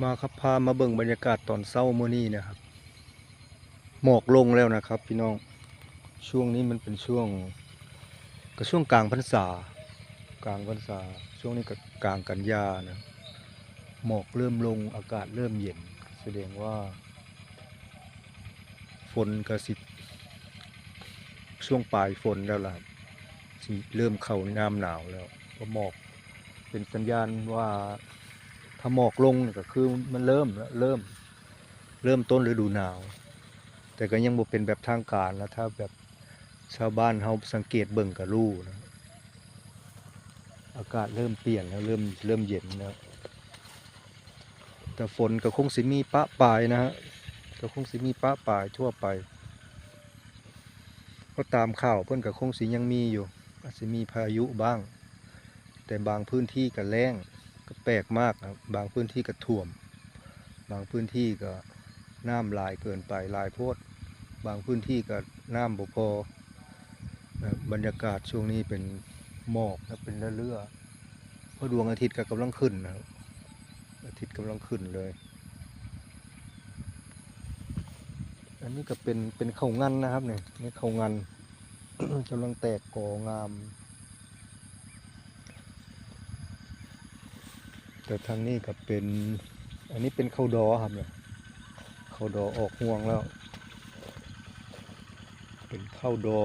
มาครับพามาเบิ่งบรรยากาศตอนเช้ามื้อนี้นะครับ หมอกลงแล้วนะครับ พี่น้องช่วงนี้มันเป็นช่วงก็ช่วงกลางพรรษากลางพรรษาช่วงนี้ก็กลางกันยานะหมอกเริ่มลงอากาศเริ่มเย็น แสดงว่า ฝนก็สิช่วงปลายฝนแล้วล่ะสิเริ่มเข้าน้ำหนาวแล้วเพราะหมอกเป็นสัญญาณว่า ถ้าหมอกลงก็คือมันเริ่มเริ่ม เริ่มต้นฤดูหนาว แต่ก็ยังบ่เป็นแบบทางการนะถ้าแบบชาวบ้านเฮาสังเกตเบิ่งก็รู้นะอากาศเริ่มเปลี่ยนแล้วเริ่มเริ่มเย็นแล้วแต่ฝนก็คงสิมีปะปลายนะฮะก็คงสิมีปะปลายทั่วไป ก็ตามข่าวเพิ่นก็คงสิยังมีอยู่อาจสิมีพายุบ้าง แต่บางพื้นที่ก็แล้ง ก็แปลกมากนะครับบางพื้นที่ก็ท่วม บางพื้นที่ก็น้ำลายเกินไปลายโพด บางพื้นที่ก็น้ำบ่พอนะครับรรยากาศช่วงนี้เป็นหมอกนะเป็นเรื่อเพราะดวงอาทิตย์ก็กำลังขึ้นนะอาทิตย์กำลังขึ้นเลย อันนี้ก็เป็นเป็นเขางันนะครับเนี่ยนี่เขางันกำลังแตกกองาม แต่ทางนี้ก็เป็น อันนี้เป็นข้าวดอครับเนี่ยข้าวดอออกห่วงแล้ว เป็นข้าวดอ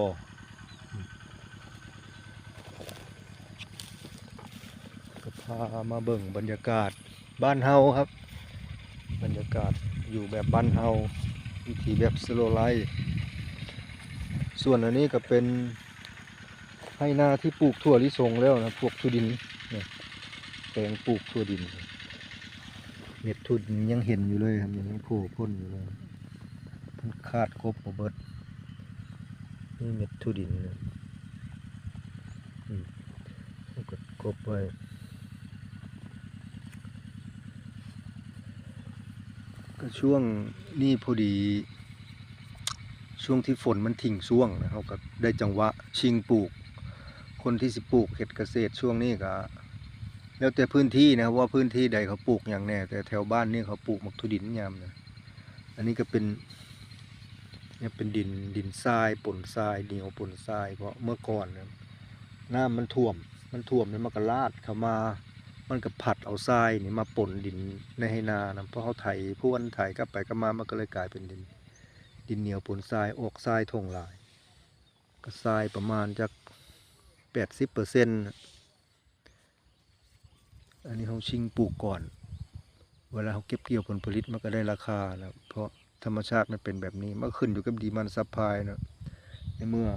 ก็พามาเบิ่งบรรยากาศบ้านเฮาครับ บรรยากาศอยู่แบบบ้านเฮาวิถีแบบสโลไลส่วนอันนี้ก็เป็นให้หน้าที่ปลูกถั่วลิสงแล้วนะ พวกทุดินเนี่ย ปลงปลูกทั่วดิน เม็ดทุนยังเห็นอยู่เลยครับยังโผล่พ้นอยู่เลยมันคาดครบเบิดนี่เม็ดทุดินนะอืมแล้วกดกบไว้ก็ช่วงนี้พอดี ช่วงที่ฝนมันทิ้งช่วงนะเขาก็ได้จังหวะชิงปลูก คนที่สิปลูกเห็ดเกษตรช่วงนี้ก็ แล้วแต่พื้นที่นะครับว่าพื้นที่ใดเขาปลูกอย่างแน่แต่แถวบ้านนี่เขาปลูกมักทุดินยามนะอันนี้ก็เป็นเนี่ยเป็นดินดินทรายปนทรายเหนียวปนทรายเพราะเมื่อก่อนนะน้ำมันท่วม มันท่วมแล้วมันก็ลาดเข้ามา มันก็ผัดเอาทรายนี่มาปนดินในให้นานะเพราะเขาไถพรวนไถกลับไปกลับมามันก็เลยกลายเป็นดิน ดินเหนียวปนทรายออกทรายทงหลาย ก็ทรายประมาณจากแปดสิบเปอร์เซ็นต์ อันนี้เขาชิงปลูกก่อน เวลาเขาเก็บเกี่ยวผลผลิตมันก็ได้ราคานะเพราะธรรมชาติมันเป็นแบบนี้มันขึ้นอยู่กับดีมันซัพพลายนะในเมื่อ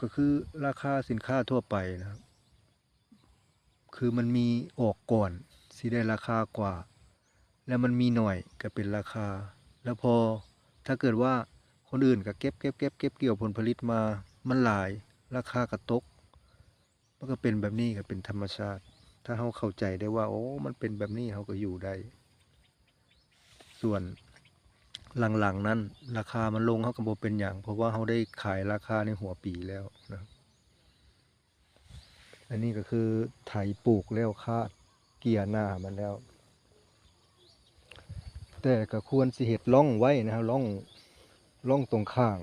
ก็คือราคาสินค้าทั่วไปนะครับ คือมันมีออกก่อนสิได้ราคากว่า แล้วมันมีหน่อยก็เป็นราคา แล้วพอถ้าเกิดว่าคนอื่นก็เก็บเก็บเก็บเก็บเกี่ยวผลผลิตมา มันหลาย ราคาก็ตก มันก็เป็นแบบนี้ก็เป็นธรรมชาติ ถ้าเขาเข้าใจได้ว่า โอ้มันเป็นแบบนี้เขาก็อยู่ได้ ส่วนหลังๆนั้น ราคามันลงเขาก็บ่เป็นอย่าง เพราะว่าเขาได้ขายราคาในหัวปีแล้วนะอันนี้ก็คือไถปลูกแล้วคาดเกียร์หน้ามันแล้ว แต่ก็ควรสิเห็ดล่องไว้นะครับล่องล่องตรงข้าง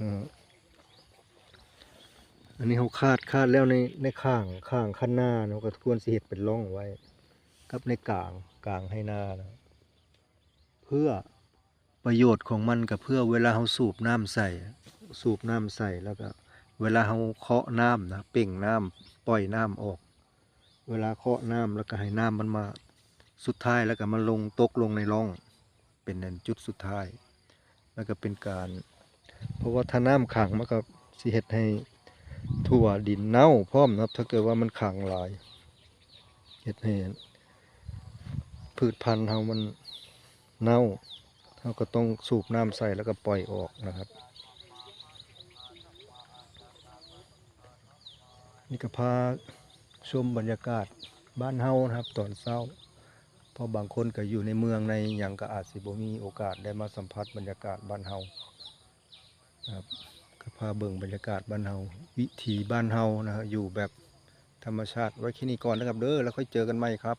นะ อันนี้เขาคาดคาดแล้วในในข้างข้างข้างหน้าเนาะก็ควรสิเห็ดเป็นร่องไว้ กับในกลางกลางให้หน้านะเพื่อประโยชน์ของมันก็เพื่อเวลาเขาสูบน้ำใส่ สูบน้ำใส่แล้วก็ เวลาเขาเคาะน้ำนะเป่งน้ำปล่อยน้ำออก เวลาเคาะน้ำแล้วก็ให้น้ำมันมาสุดท้ายแล้วก็มันลงตกลงในร่อง เป็นนั่นจุดสุดท้าย แล้วก็เป็นการ เพราะว่าถ้าน้ำขังมันก็สิเห็ดให้ ถั่วดินเน่าพร้อมนะครับ ถ้าเกิดว่ามันขังหลายเฮ็ดให้พืชพันธุ์เฮามันเน่าเฮาก็ต้องสูบน้ำใส่แล้วก็ปล่อยออกนะครับ นี่ก็พาชมบรรยากาศบ้านเฮานะครับ ตอนเช้าเพราะบางคนก็อยู่ในเมืองในหยังก็อาจสิบ่มีโอกาสได้มาสัมผัสบรรยากาศบ้านเฮาครับ พาเบิ่งบรรยากาศบ้านเฮาวิถีบ้านเฮานะฮะอยู่แบบธรรมชาติไว้แค่นี้ก่อนนะครับเด้อแล้วค่อยเจอกันใหม่ครับ